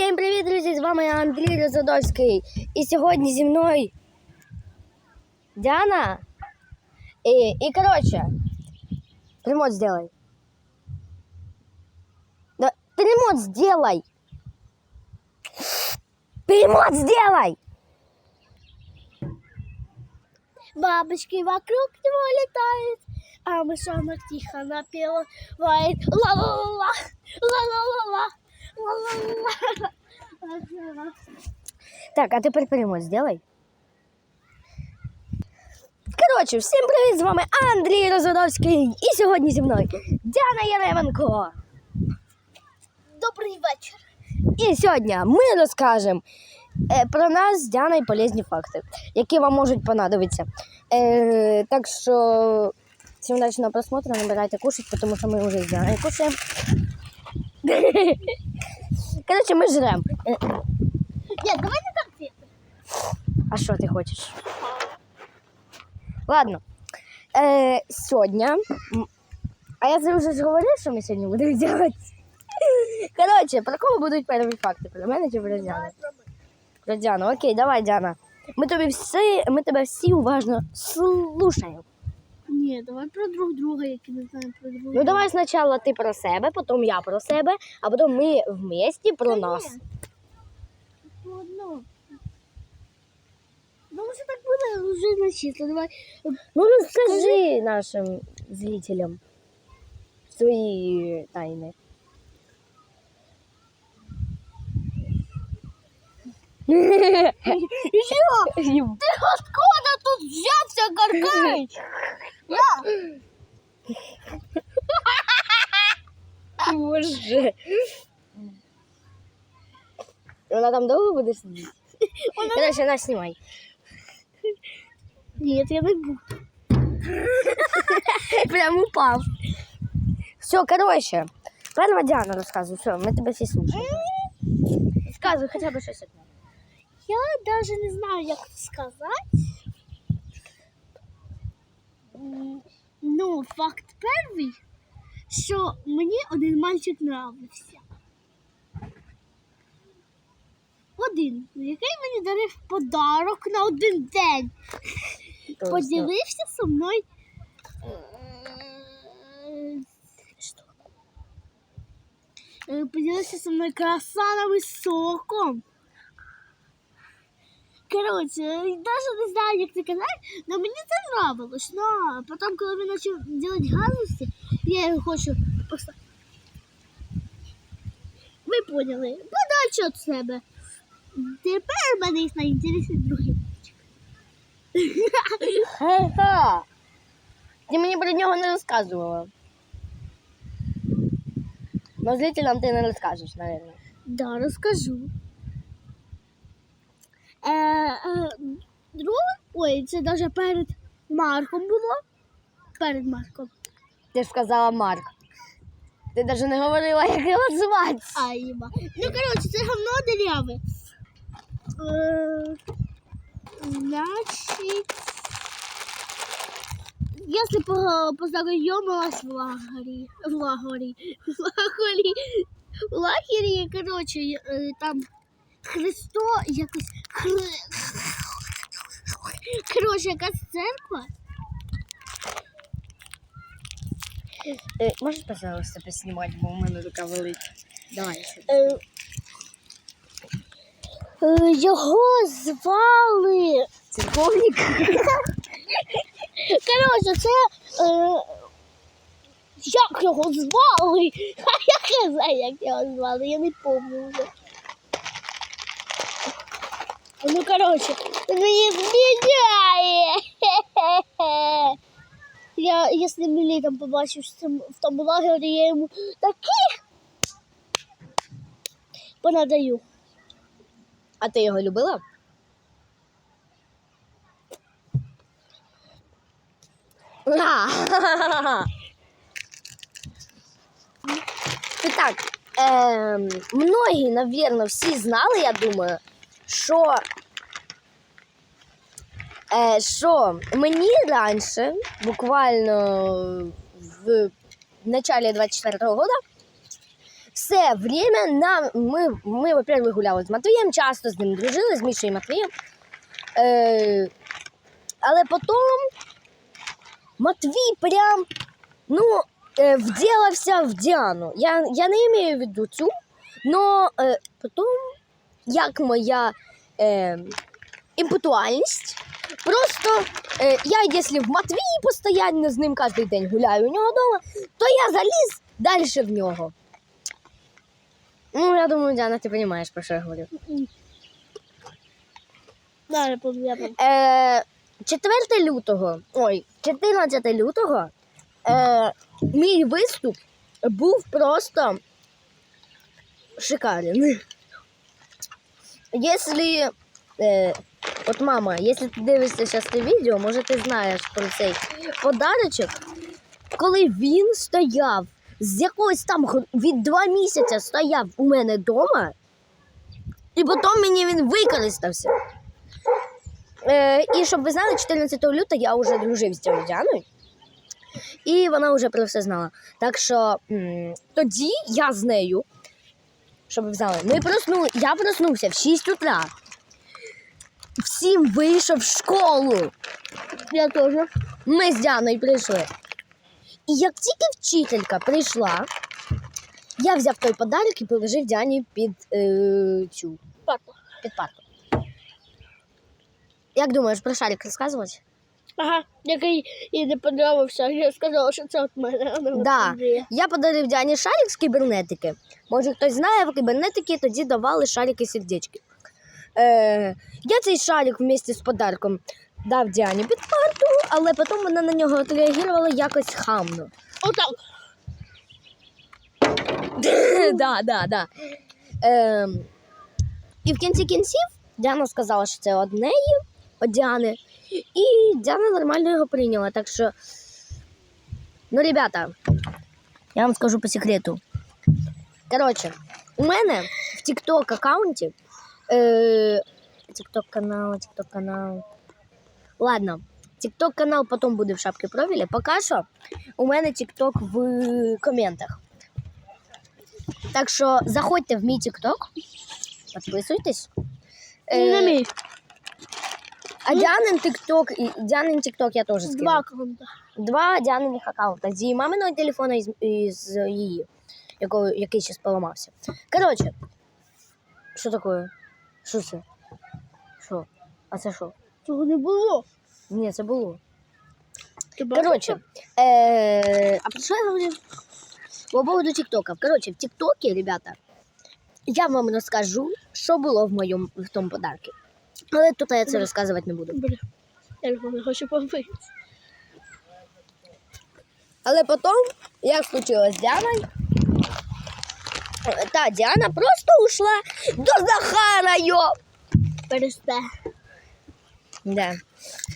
Всім привіт, друзі! З вами я Андрій Розадовський. І сьогодні зі мною Діана. І, і коротше, ремонт сделай. Да, ты ремонт сделай! Ты ремонт сделай! Бабочки вокруг него летают, а мышонок тихо напевает ла-ла-ла-ла, ла-ла-ла-ла, ла-ла-ла-ла. Так, а тепер ремонт сделай. Коротше, всім привіт! З вами Андрій Розадовський. І сьогодні зі мною Діана Яременко. Добрий вечір. І сьогодні ми розкажемо е, про нас з Діаною полезні факти, які вам можуть понадобитися. Е, так що всім удачного просмотру, набирайте кушать, тому що ми вже з Діаною кушаємо. Коротше, ми жремо. Ні, давай не конфети. А що ти хочеш? Ладно. Е, сьогодні. А я вже говорив, що ми сьогодні будемо робити. Коротше, про кого будуть перші факти? Про мене чи про Діану? Про Діану. Окей, давай, Діана. Ми тобі всі, ми тебе всі уважно слушаємо. Ні, давай про друг друга, які не знаємо про друга. Ну давай спочатку ти про себе, потім я про себе, а потім ми вместе про Та нас. ні. По одному. Ну, може так буде вже на числа. Давай. Ну розкажи нашим зрителям свої тайни. Ти откуда тут взявся, Каркач? Боже. Вона там довго буде сидіти? Короче, на, знімай. Ні, я не буду. Прям упав. Все, короче. Перва Діана розказує. Все, ми тебе всі слухаємо. Сказуй хоча б щось одне. Я даже не знаю, як сказати. Ну, факт перший, що мені один мальчик нравився. Один, який мені дарив подарок на один день. Тобто, Поділився зі мною. Е, Поділився зі мною красанами соком. Коротше, навіть не знаю, як це казати, але мені це нравилось. Но потім, коли він почав робити газості, я його хочу поставити. Ви поняли? Подальше від себе. Тепер мене їх інтереси другі. Ха-ха. Ти мені про нього не розказувала. Но зрителям ти не розкажеш, мабуть. Да, розкажу. Е, е, друге, ой, це навіть перед Марком було. Перед Марком. Ти ж сказала Марк. Ти навіть не говорила, як його звати. Айма. Ну, коротше, це говно дыряве. Е, значить, если по- познайомилась в лагері, в лагері, в лагері, в лагері, коротше, е, там Христо якось хр- Коротше, якась церква. Е, можеш, пожалуйста, поснімати, бо у мене рука болить. Давай. Е, е, Його звали. Церковник. Коротше, це. Е, як його звали? А я не знаю, як його звали, я не пам'ятаю вже. Ну, коротше, він мені. Я, якщо мені літом побачив в тому лагері, я йому такі понадаю. А ти його любила? А. І так, ем, многі, навірно, всі знали, я думаю, що, е, що мені раніше, буквально в началі 24-го года, все время нам ми, ми во-первых, гуляли з Матвієм, часто з ним дружили, з Мішою і Матвієм. Е, але потім Матвій прям ну, е, вділився в Діану. Я, я не маю в виду цю, але е, потім, як моя е, імпутуальність, просто е, я, якщо в Матвії постійно з ним кожен день гуляю у нього вдома, то я заліз далі в нього. Ну, я думаю, Діана, ти розумієш, про що я говорю. Да, я. Е, 4 лютого, ой, 14 лютого е, мій виступ був просто шикарен. Якщо, е, от мама, якщо ти дивишся зараз це відео, може ти знаєш про цей подарочок, коли він стояв з якогось там від два місяці стояв у мене вдома, і потім мені він використався. Е, і щоб ви знали, 14 лютого я вже дружив з цією Діаною. І вона вже про все знала. Так що тоді я з нею, щоб ви знали, ми просну, я проснувся в 6 утра. Всім вийшов в школу. Я тоже. Ми з Діаною прийшли. І як тільки вчителька прийшла, я взяв той подарок і положив Діані під е, цю Папа. під парту. Як думаєш, про шарик розказувати? Ага, який їй не подобався. Я сказала, що це от мене. Да. Я подарив Діані шарик з кібернетики. Може, хтось знає, в кібернетики тоді давали шарики сердечки. Е, я цей шарик вместе з подарком дав Діані під парту, але потім вона на нього відреагувала якось хамно. Отак. да, да, да. Е, і в кінці кінців Діана сказала, що це од неї, Діани. І Діана нормально його прийняла. Так що, ну, ребята, я вам скажу по секрету. Коротше, у мене в TikTok аккаунті. Е, канал, TikTok канал. Ладно, TikTok канал потім буде в шапці профіля. Поки що у мене TikTok в коментах. Так що заходьте в мій TikTok, підписуйтесь. Е. а Діанин TikTok і Діанин TikTok я теж скину. Два аккаунта. Два Діаниних аккаунта. З її маминого телефона і з, і з її, якого, який ще поламався. Коротше, що таке? Що це? Що? А це що? Цього не було. Ні, це було. Ти бачиш? Коротше, е, а про що я говорю? По поводу ТикТока. Коротше, в ТикТокі, ребята, я вам розкажу, що було в моєму в тому подарку. Але тут я це розказувати не буду. Бля. Я не хочу побити. Але потім, як случилось з Діаною, та Діана просто ушла до Захара, йо! Перестань. Да,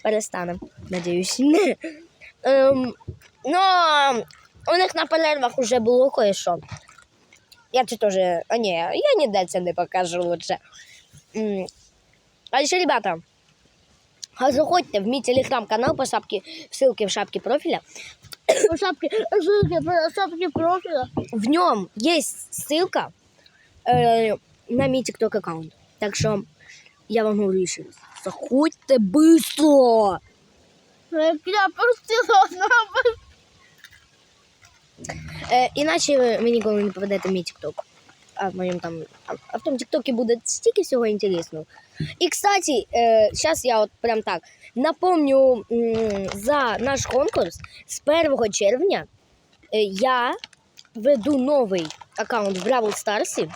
перестанем, надіюсь. Ем, ну, у них на перервах вже було кое-що. Я це теж. А ні, я ніде це не покажу лучше. М, А ще, ребята, а заходьте в мій телеграм-канал по шапці, ссылки в шапці профіля. По шапки, ссылки, по шапки профиля. В нем есть ссылка э, на мой TikTok аккаунт. Так что я вам говорю еще раз. Заходьте быстро! Як я простила одного. Е, іначе ви ви ніколи не попадете в мій TikTok. А в моєму там. А, в тому TikTok буде стільки всього інтересного. І, кстати, е, зараз я от прям так напомню м, за наш конкурс з 1 червня е, я веду новий аккаунт в Бравл Старсі,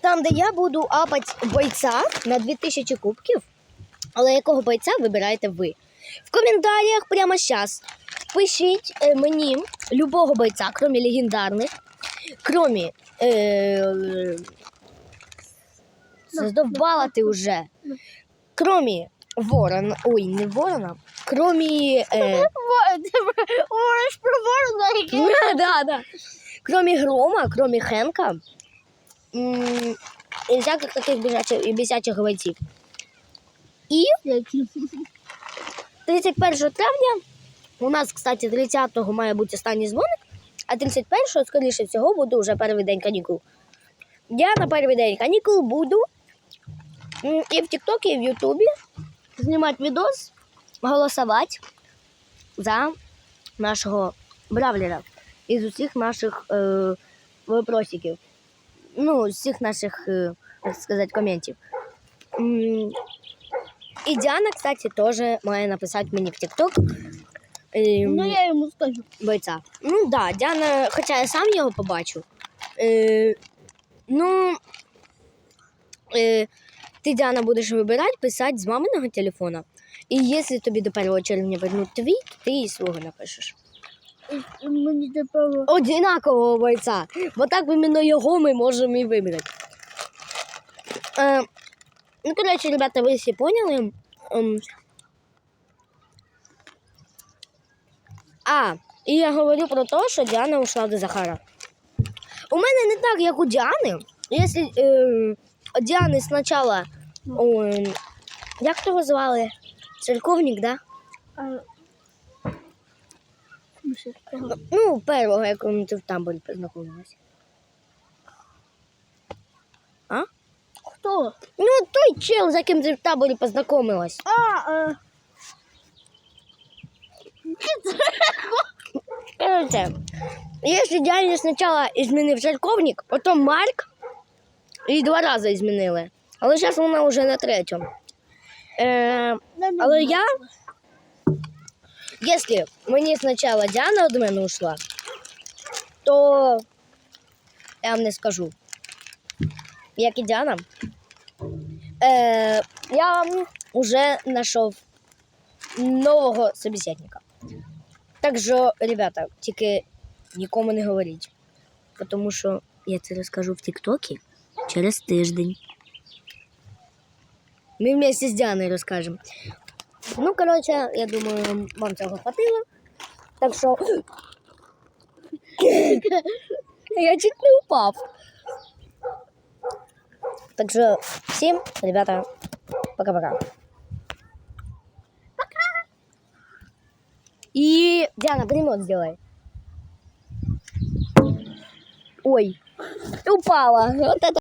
там, де я буду апати бойця на 2000 кубків. Але якого бойця вибираєте ви? В коментарях прямо зараз пишіть е, мені любого бойця, крім легендарних, крім. Е, задовбала ти вже. Крім ворона. Ой, не ворона. Крім. Е, Говориш про ворона, да, да. Кроме грома, кроме Хенка. І всяких таких бісячих, бісячих бойців. І Які? 31 травня у нас, кстати, 30-го має бути останній дзвоник, а 31-го, скоріше всього, буде вже перший день канікул. Я на перший день канікул буду і в Тіктокі, і в Ютубі знімати відос, голосувати за нашого бравлера із усіх наших е, вопросиків. Ну, з всіх наших, е, як сказати, коментів. І Діана, кстати, теж має написати мені в Тікток. Е, Ну я йому скажу. бойця. Ну да, Діана, хоча я сам його побачив. Е, ну, е, ти, Діана, будеш вибирати, писати з маминого телефона. І якщо тобі до 1 червня вернуть твій, то ти і свого напишеш. Мені тепер Одинакового бойця. Бо так іменно його ми можемо і вибрати. Е, ну, коротше, ребята, ви всі поняли. Ем, а, і я говорю про те, що Діана ушла до Захара. У мене не так, як у Діани. Якщо е, Діани спочатку, ой, як того звали? Церковник, да? а, ну, першого, якому ти в тамбурі познайомилася. Хто? Ну, той чел, з яким ти в таборі познайомилась. А, е, Короче, якщо Діані спочатку змінив церковник, потім Марк, і два рази змінили. Але зараз вона вже на третьому. Е, але я, якщо мені спочатку Діана від мене ушла, то я вам не скажу. Як і Діана, е, я вже знайшов нового собеседника. Так що, ребята, тільки нікому не говоріть. Тому що я це розкажу в Тіктокі через тиждень. Ми вместе з Діаною розкажемо. Ну, коротше, я думаю, вам цього хватило. Так що. я чуть не упав. Так що всім, ребята, пока-пока. И Диана, перемот сделай. Ой, упала. Вот это